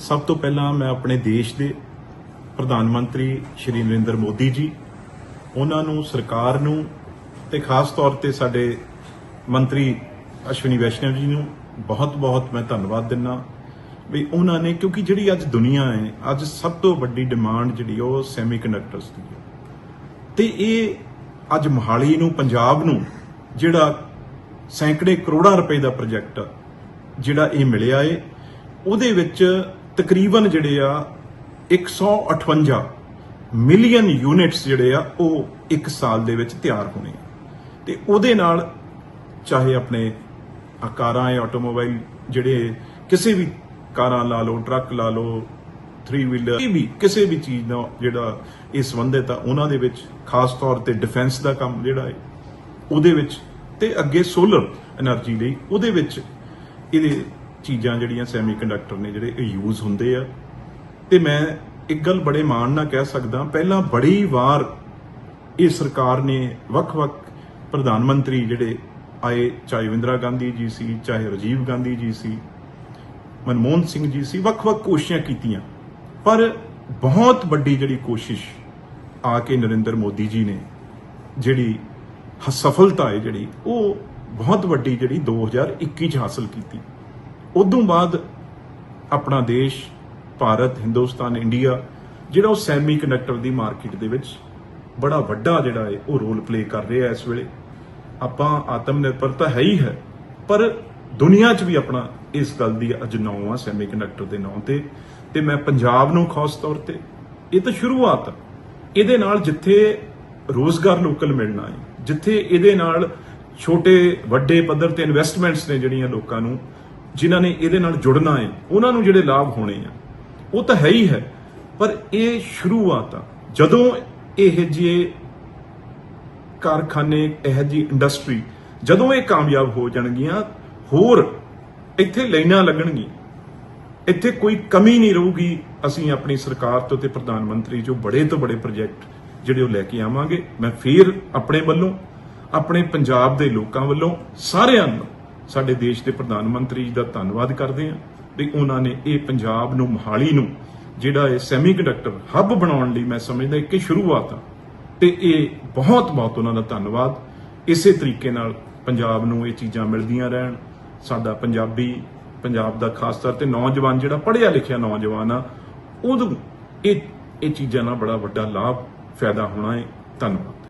ਸਭ ਤੋਂ ਪਹਿਲਾਂ ਮੈਂ ਆਪਣੇ ਦੇਸ਼ ਦੇ ਪ੍ਰਧਾਨ ਮੰਤਰੀ ਸ਼੍ਰੀ ਨਰਿੰਦਰ ਮੋਦੀ ਜੀ, ਉਹਨਾਂ ਨੂੰ, ਸਰਕਾਰ ਨੂੰ ਤੇ ਖਾਸ ਤੌਰ ਤੇ ਸਾਡੇ ਮੰਤਰੀ ਅਸ਼ਵਨੀ ਵੈਸ਼ਨਵ ਜੀ ਨੂੰ ਬਹੁਤ-ਬਹੁਤ ਮੈਂ ਧੰਨਵਾਦ ਦਿੰਦਾ ਵੀ ਉਹਨਾਂ ਨੇ, ਕਿਉਂਕਿ ਜਿਹੜੀ ਅੱਜ ਦੁਨੀਆ ਹੈ, ਅੱਜ ਸਭ ਤੋਂ ਵੱਡੀ ਡਿਮਾਂਡ ਜਿਹੜੀ ਉਹ ਸੈਮੀਕੰਡਕਟਰਸ ਦੀ ਹੈ। ਤੇ ਇਹ ਅੱਜ ਮੋਹਾਲੀ ਨੂੰ, ਪੰਜਾਬ ਨੂੰ, ਜਿਹੜਾ ਸੈਂਕੜੇ ਕਰੋੜਾਂ ਰੁਪਏ ਦਾ ਪ੍ਰੋਜੈਕਟ ਜਿਹੜਾ ਇਹ ਮਿਲਿਆ ਏ, ਉਹਦੇ ਵਿੱਚ ਤਕਰੀਬਨ ਜਿਹੜੇ ਆ 158 ਮਿਲੀਅਨ ਯੂਨਿਟਸ ਜਿਹੜੇ ਆ, ਉਹ ਇੱਕ ਸਾਲ ਦੇ ਵਿੱਚ ਤਿਆਰ ਹੋਣੇ ਆ। ਤੇ ਉਹਦੇ ਨਾਲ ਚਾਹੇ ਆਪਣੇ ਕਾਰਾਂ ਜਾਂ ਆਟੋਮੋਬਾਈਲ ਜਿਹੜੇ ਕਿਸੇ ਵੀ ਕਾਰਾਂ ਲਾ ਲਓ, ਟਰੱਕ ਲਾ ਲਓ 3 ਵੀਲਰ ਵੀ ਕਿਸੇ ਵੀ ਚੀਜ਼ ਦਾ ਜਿਹੜਾ ਇਹ ਸੰਬੰਧਿਤ ਆ, ਉਹਨਾਂ ਦੇ ਵਿੱਚ ਖਾਸ ਤੌਰ ਤੇ ਡਿਫੈਂਸ ਦਾ ਕੰਮ ਜਿਹੜਾ ਹੈ ਉਹਦੇ ਵਿੱਚ ਤੇ ਅੱਗੇ ਸੋਲਰ એનર્ਜੀ ਲਈ ਉਹਦੇ ਵਿੱਚ ਇਹਦੇ ਚੀਜ਼ਾਂ ਜਿਹੜੀਆਂ ਸੈਮੀਕੰਡਕਟਰ ਨੇ ਜਿਹੜੇ ਇਹ ਯੂਜ਼ ਹੁੰਦੇ ਆ। ਤੇ ਮੈਂ ਇੱਕ ਗੱਲ ਬੜੇ ਮਾਣ ਨਾਲ ਕਹਿ ਸਕਦਾ ਪਹਿਲਾਂ ਬੜੀ ਵਾਰ ਇਹ ਸਰਕਾਰ ਨੇ ਵੱਖ-ਵੱਖ ਪ੍ਰਧਾਨ ਮੰਤਰੀ ਜਿਹੜੇ ਆਏ, ਚਾਹੇ ਇੰਦਰਾ ਗਾਂਧੀ ਜੀ ਸੀ, ਚਾਹੇ ਰਾਜੀਵ ਗਾਂਧੀ ਜੀ ਸੀ, ਮਨਮੋਹਨ ਸਿੰਘ ਜੀ ਸੀ, ਵੱਖ-ਵੱਖ ਕੋਸ਼ਿਸ਼ਾਂ ਕੀਤੀਆਂ। ਪਰ ਬਹੁਤ ਵੱਡੀ ਜਿਹੜੀ ਕੋਸ਼ਿਸ਼ ਆ ਕੇ ਨਰਿੰਦਰ ਮੋਦੀ ਜੀ ਨੇ, ਜਿਹੜੀ ਹ- ਸਫਲਤਾ ਹੈ ਜਿਹੜੀ, ਉਹ ਬਹੁਤ ਵੱਡੀ ਜਿਹੜੀ 2021 ਚ ਹਾਸਲ ਕੀਤੀ। ਉਦੋਂ ਬਾਅਦ ਆਪਣਾ ਦੇਸ਼, ਭਾਰਤ, ਹਿੰਦੁਸਤਾਨ, ਇੰਡੀਆ, ਜਿਹੜਾ ਉਹ ਸੈਮੀ ਕੰਡਕਟਰ ਦੀ ਮਾਰਕੀਟ ਦੇ ਵਿੱਚ ਬੜਾ ਵੱਡਾ ਜਿਹੜਾ ਹੈ ਉਹ ਰੋਲ ਪਲੇ ਕਰ ਰਿਹਾ ਇਸ ਵੇਲੇ। ਆਪਾਂ ਆਤਮ ਨਿਰਭਰ ਤਾਂ ਹੈ ਹੀ ਹੈ, ਪਰ ਦੁਨੀਆ 'ਚ ਵੀ ਆਪਣਾ ਇਸ ਗੱਲ ਦੀ ਅੱਜ ਨਾਂ ਆ ਸੈਮੀ ਕੰਡਕਟਰ ਦੇ ਨਾਂ ਤੇ। ਤੇ ਮੈਂ ਪੰਜਾਬ ਨੂੰ ਖਾਸ ਤੌਰ ਤੇ, ਇਹ ਤਾਂ ਸ਼ੁਰੂਆਤ ਇਹਦੇ ਨਾਲ ਜਿੱਥੇ ਰੋਜ਼ਗਾਰ ਲੋਕਲ ਮਿਲਣਾ ਹੈ ਜਿੱਥੇ ਇਹਦੇ ਨਾਲ ਛੋਟੇ, ਵੱਡੇ ਪੱਧਰ ਤੇ ਇਨਵੈਸਟਮੈਂਟਸ ਨੇ ਜਿਹੜੀਆਂ ਲੋਕਾਂ ਨੂੰ ਜਿਨ੍ਹਾਂ ਨੇ ਇਹਦੇ ਨਾਲ ਜੁੜਨਾ ਹੈ, ਉਹਨਾਂ ਨੂੰ ਜਿਹੜੇ ਲਾਭ ਹੋਣੇ ਆ। ਉਹ ਤਾਂ ਹੈ ਹੀ ਹੈ, ਪਰ ਇਹ ਸ਼ੁਰੂਆਤ ਆ। ਜਦੋਂ ਇਹ ਜਿਹੇ ਕਾਰਖਾਨੇ, ਇਹ ਜੀ ਇੰਡਸਟਰੀ ਜਦੋਂ ਇਹ ਕਾਮਯਾਬ ਹੋ ਜਾਣਗੀਆਂ, ਹੋਰ ਇੱਥੇ ਲਾਈਨਾਂ ਲੱਗਣਗੀਆਂ। ਇੱਥੇ ਕੋਈ ਕਮੀ ਨਹੀਂ ਰਹੂਗੀ। ਅਸੀਂ ਆਪਣੀ ਸਰਕਾਰ ਤੋਂ ਤੇ ਪ੍ਰਧਾਨ ਮੰਤਰੀ ਜੋ ਬੜੇ ਤੋਂ ਬੜੇ ਪ੍ਰੋਜੈਕਟ ਜਿਹੜੇ ਉਹ ਲੈ ਕੇ ਆਵਾਂਗੇ, ਮੈਂ ਫੇਰ ਆਪਣੇ ਵੱਲੋਂ, ਆਪਣੇ ਪੰਜਾਬ ਦੇ ਲੋਕਾਂ ਵੱਲੋਂ ਸਾਰਿਆਂ ਨੂੰ ਸਾਡੇ ਦੇਸ਼ ਦੇ ਪ੍ਰਧਾਨ ਮੰਤਰੀ ਜੀ ਦਾ ਧੰਨਵਾਦ ਕਰਦੇ ਹਾਂ ਵੀ ਉਹਨਾਂ ਨੇ ਇਹ ਪੰਜਾਬ ਨੂੰ, ਮੋਹਾਲੀ ਨੂੰ, ਜਿਹੜਾ ਇਹ ਸੈਮੀਕੰਡਕਟਰ ਹੱਬ ਬਣਾਉਣ ਲਈ ਮੈਂ ਸਮਝਦਾ ਕਿ ਸ਼ੁਰੂਆਤ ਆ। ਤੇ ਇਹ ਬਹੁਤ ਬਹੁਤ ਉਹਨਾਂ ਦਾ ਧੰਨਵਾਦ। ਇਸੇ ਤਰੀਕੇ ਨਾਲ ਪੰਜਾਬ ਨੂੰ ਇਹ ਚੀਜ਼ਾਂ ਮਿਲਦੀਆਂ ਰਹਿਣ। ਸਾਡਾ ਪੰਜਾਬੀ, ਪੰਜਾਬ ਦਾ ਖਾਸ ਤੌਰ ਤੇ ਨੌਜਵਾਨ ਜਿਹੜਾ ਪੜ੍ਹਿਆ ਲਿਖਿਆ ਨੌਜਵਾਨ ਆ, ਉਹਨੂੰ ਇਹ ਇਹ ਚੀਜ਼ਾਂ ਨਾਲ ਬੜਾ ਵੱਡਾ ਲਾਭ ਫਾਇਦਾ ਹੋਣਾ ਹੈ। ਧੰਨਵਾਦ।